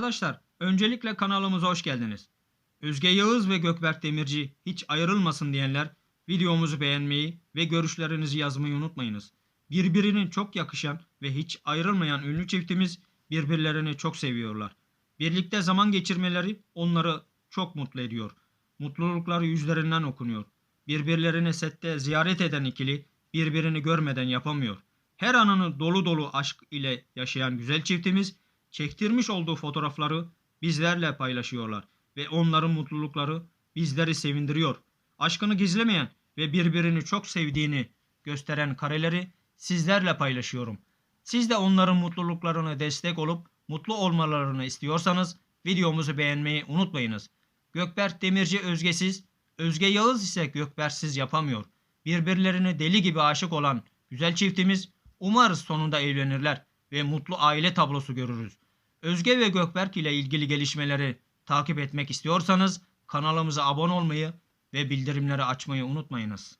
Arkadaşlar öncelikle kanalımıza hoş geldiniz. Özge Yağız ve Gökberk Demirci hiç ayrılmasın diyenler videomuzu beğenmeyi ve görüşlerinizi yazmayı unutmayınız. Birbirine çok yakışan ve hiç ayrılmayan ünlü çiftimiz birbirlerini çok seviyorlar. Birlikte zaman geçirmeleri onları çok mutlu ediyor. Mutlulukları yüzlerinden okunuyor. Birbirlerini sette ziyaret eden ikili birbirini görmeden yapamıyor. Her anını dolu dolu aşk ile yaşayan güzel çiftimiz çektirmiş olduğu fotoğrafları bizlerle paylaşıyorlar ve onların mutlulukları bizleri sevindiriyor. Aşkını gizlemeyen ve birbirini çok sevdiğini gösteren kareleri sizlerle paylaşıyorum. Siz de onların mutluluklarına destek olup mutlu olmalarını istiyorsanız videomuzu beğenmeyi unutmayınız. Gökberk Demirci özgesiz, Özge Yağız ise Gökberksiz yapamıyor. Birbirlerine deli gibi aşık olan güzel çiftimiz umarız sonunda evlenirler ve mutlu aile tablosu görürüz. Özge ve Gökberk ile ilgili gelişmeleri takip etmek istiyorsanız kanalımıza abone olmayı ve bildirimleri açmayı unutmayınız.